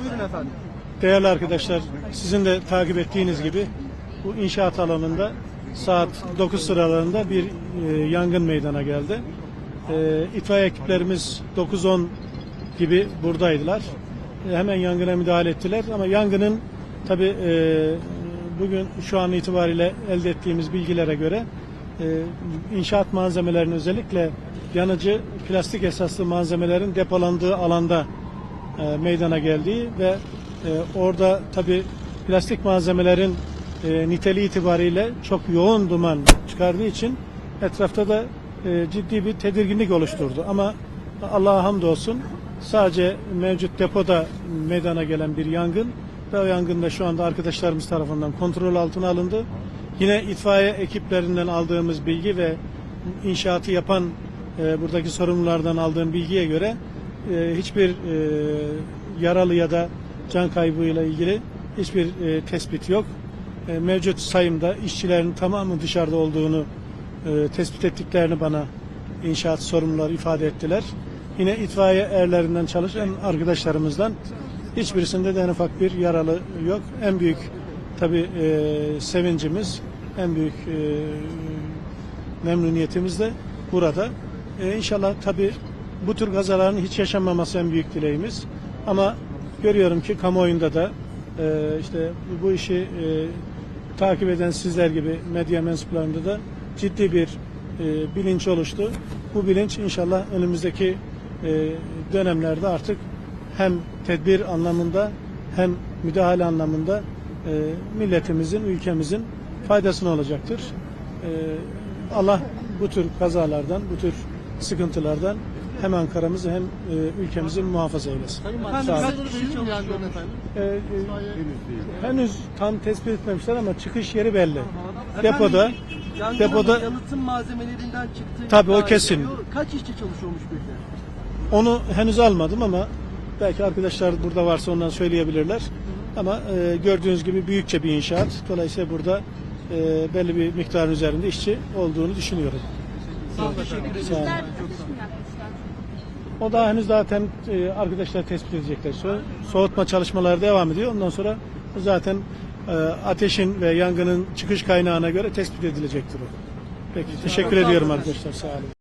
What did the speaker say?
Buyurun efendim. Değerli arkadaşlar, sizin de takip ettiğiniz gibi bu inşaat alanında saat 9 sıralarında bir e, yangın meydana geldi. E, itfaiye ekiplerimiz 9-10 gibi buradaydılar. E, hemen yangına müdahale ettiler ama yangının tabi bugün şu an itibariyle elde ettiğimiz bilgilere göre e, inşaat malzemelerinin özellikle yanıcı plastik esaslı malzemelerin depolandığı alanda e, meydana geldiği ve e, orada tabi plastik malzemelerin e, niteliği itibariyle çok yoğun duman çıkardığı için etrafta da e, ciddi bir tedirginlik oluşturdu. Ama Allah'a hamdolsun sadece mevcut depoda meydana gelen bir yangın ve o yangında şu anda arkadaşlarımız tarafından kontrol altına alındı. Yine itfaiye ekiplerinden aldığımız bilgi ve inşaatı yapan e, buradaki sorumlulardan aldığım bilgiye göre e, hiçbir e, yaralı ya da can kaybıyla ilgili hiçbir e, tespit yok. E, mevcut sayımda işçilerin tamamı dışarıda olduğunu e, tespit ettiklerini bana inşaat sorumluları ifade ettiler. Yine itfaiye erlerinden çalışan arkadaşlarımızdan hiçbirisinde de en ufak bir yaralı yok. En büyük tabi sevincimiz, en büyük e, memnuniyetimiz de burada. E, inşallah tabi bu tür kazaların hiç yaşanmaması en büyük dileğimiz. Ama görüyorum ki kamuoyunda da e, işte bu, işi e, takip eden sizler gibi medya mensuplarında da ciddi bir e, bilinç oluştu. Bu bilinç inşallah önümüzdeki e, dönemlerde artık hem tedbir anlamında hem müdahale anlamında e, milletimizin, ülkemizin faydasına olacaktır. E, Allah bu tür kazalardan, bu tür sıkıntılardan hem Ankara'mızı hem e, ülkemizi muhafaza eylesin. Sağ olun. kaç kişi yangın efendim? E, e, henüz tam tespit etmemişler ama çıkış yeri belli. Depoda, yangının depoda yalıtım malzemelerinden çıktığı Tabii, o kesin. ediliyor. Kaç işçi çalışıyormuş peki? onu henüz almadım ama belki arkadaşlar burada varsa ondan söyleyebilirler. Ama e, gördüğünüz gibi büyükçe bir inşaat. Dolayısıyla burada e, belli bir miktarın üzerinde işçi olduğunu düşünüyorum. Sağ olun. Teşekkür ederim. Sağ olun. O da henüz zaten e, arkadaşlar tespit edecekler. So- soğutma çalışmaları devam ediyor. Ondan sonra zaten e, ateşin ve yangının çıkış kaynağına göre tespit edilecektir o. Peki teşekkür ediyorum arkadaşlar. Sağ olun.